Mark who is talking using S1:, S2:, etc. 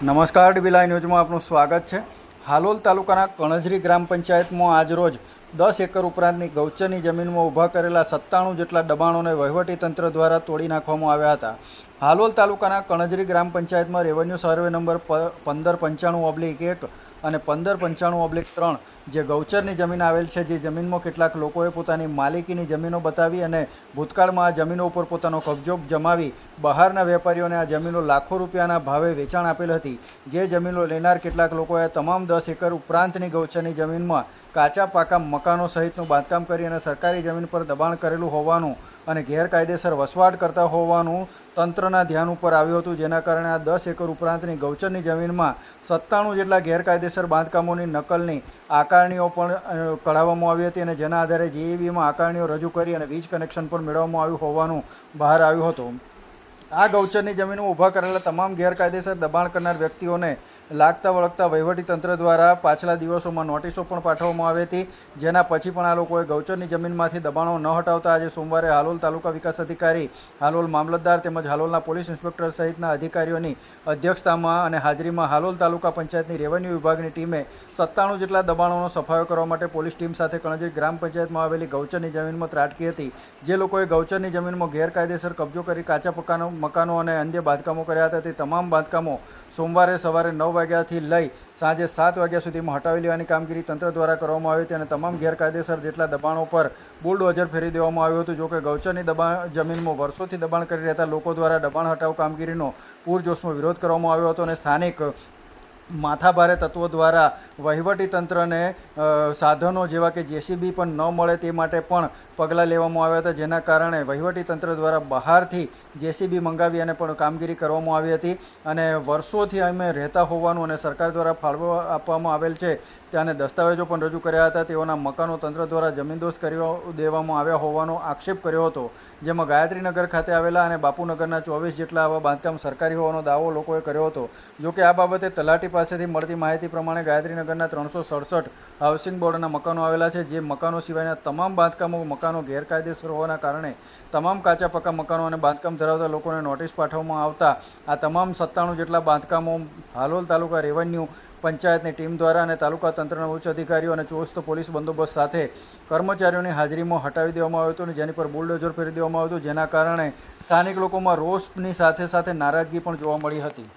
S1: નમસ્કાર ડીબીલા ન્યૂઝમાં આપનું સ્વાગત છે. હાલોલ તાલુકાના કણજરી ગ્રામ પંચાયતમાં આજરોજ દસ એકર ઉપરાંતની ગૌચરની જમીનમાં ઊભા કરેલા સત્તાણું જેટલા દબાણોને વહીવટીતંત્ર દ્વારા તોડી નાખવામાં આવ્યા હતા. હાલોલ તાલુકાના કણજરી ગ્રામ પંચાયતમાં રેવન્યુ સર્વે નંબર પંદર પંચાણું ઓબ્લિક એક અને પંદર પંચાણું ઓબ્લિક ત્રણ જે ગૌચરની જમીન આવેલ છે, જે જમીનમાં કેટલાક લોકોએ પોતાની માલિકીની જમીનો બતાવી અને ભૂતકાળમાં આ જમીનો ઉપર પોતાનો કબજો જમાવી બહારના વેપારીઓને આ જમીનો લાખો રૂપિયાના ભાવે વેચાણ આપેલ હતી. જે જમીનો લેનાર કેટલાક લોકોએ તમામ દસ એકર ઉપરાંતની ગૌચરની જમીનમાં કાચા પાકા મકાનો સહિતનું બાંધકામ કરી અને સરકારી જમીન પર દબાણ કરેલું હોવાનું અને ગેરકાયદેસર વસવાટ કરતા હોવાનું તંત્રના ધ્યાન ઉપર આવ્યું હતું, જેના કારણે આ દસ એકર ઉપરાંતની ગૌચરની જમીનમાં સત્તાણું જેટલા ગેરકાયદેસર બાંધકામોની નકલની આકારણીઓ પણ કઢાવવામાં આવી હતી અને જેના આધારે જીઈબીમાં આકારણીઓ રજૂ કરી અને વીજ કનેક્શન પણ મેળવવામાં આવ્યું હોવાનું બહાર આવ્યું હતું. આ ગૌચરની જમીનમાં ઊભા કરેલા તમામ ગેરકાયદેસર દબાણ કરનાર વ્યક્તિઓને લાગતા વળગતા વહીવટીતંત્ર દ્વારા પાછલા દિવસોમાં નોટિસો પણ પાઠવવામાં આવી હતી, જેના પછી પણ આ લોકોએ ગૌચરની જમીનમાંથી દબાણો ન હટાવતા આજે સોમવારે હાલોલ તાલુકા વિકાસ અધિકારી, હાલોલ મામલતદાર તેમજ હાલોલના પોલીસ ઇન્સ્પેક્ટર સહિતના અધિકારીઓની અધ્યક્ષતામાં અને હાજરીમાં હાલોલ તાલુકા પંચાયતની રેવન્યુ વિભાગની ટીમે સત્તાણું જેટલા દબાણોનો સફાયો કરવા માટે પોલીસ ટીમ સાથે કણજરી ગ્રામ પંચાયતમાં આવેલી ગૌચરની જમીનમાં ત્રાટકી હતી. જે લોકોએ ગૌચરની જમીનમાં ગેરકાયદેસર કબજો કરી કાચા પકાનો, મકાનો અને અન્ય બાંધકામો કર્યા હતા, તે તમામ બાંધકામો સોમવારે સવારે નવ વાગ્યાથી લઈ સાંજે સાત વાગ્યા સુધીમાં હટાવી લેવાની કામગીરી તંત્ર દ્વારા કરવામાં આવી હતી અને તમામ ગેરકાયદેસર જેટલા દબાણો પર બુલડોઝર ફેરી દેવામાં આવ્યું હતું. જોકે ગૌચરની દબાણ જમીનમાં વર્ષોથી દબાણ કરી રહેતા લોકો દ્વારા દબાણ હટાવ કામગીરીનો પૂરજોશમાં વિરોધ કરવામાં આવ્યો હતો અને સ્થાનિક માથાભારે તત્વો દ્વારા વહીવટી તંત્રને સાધનો જેવા કે જેસીબી પણ ન મળે તે માટે પણ પગલાં લેવામાં આવ્યા હતા, જેના કારણે વહીવટી તંત્ર દ્વારા બહારથી જેસીબી મંગાવી અને પણ કામગીરી કરવામાં આવી હતી. અને વર્ષોથી અમે રહેતા હોવાનું અને સરકાર દ્વારા ફાળવો આપવામાં આવેલ છે ત્યાંને દસ્તાવેજો પણ રજૂ કર્યા હતા. તેઓના મકાનો તંત્ર દ્વારા જમીનદોસ્ત કરી દેવામાં આવ્યા હોવાનો આક્ષેપ કર્યો હતો, જેમાં ગાયત્રીનગર ખાતે આવેલા અને બાપુનગરના ચોવીસ જેટલા આવા બાંધકામ સરકારી હોવાનો દાવો લોકોએ કર્યો હતો. જોકે આ બાબતે તલાટી પાસેથી મળતી માહિતી પ્રમાણે ગાયત્રીનગરના ત્રણસો સડસઠ હાઉસિંગ બોર્ડના મકાનો આવેલા છે, જે મકાનો સિવાયના તમામ બાંધકામો, મકાનો ગેરકાયદેસર હોવાના કારણે તમામ કાચા પાકા મકાનો અને બાંધકામ ધરાવતા લોકોને નોટિસ પાઠવવામાં આવતા આ તમામ સત્તાણું જેટલા બાંધકામો હાલોલ તાલુકા રેવન્યુ પંચાયતની ટીમ દ્વારા અને તાલુકા તંત્રના ઉચ્ચ અધિકારીઓ અને ચોસ્ત પોલીસ બંદોબસ્ત સાથે કર્મચારીઓની હાજરીમાં હટાવી દેવામાં આવ્યું હતું અને જેની પર બુલડોઝર ફેરી દેવામાં આવ્યું હતું, જેના કારણે સ્થાનિક લોકોમાં રોષની સાથે સાથે નારાજગી પણ જોવા મળી હતી.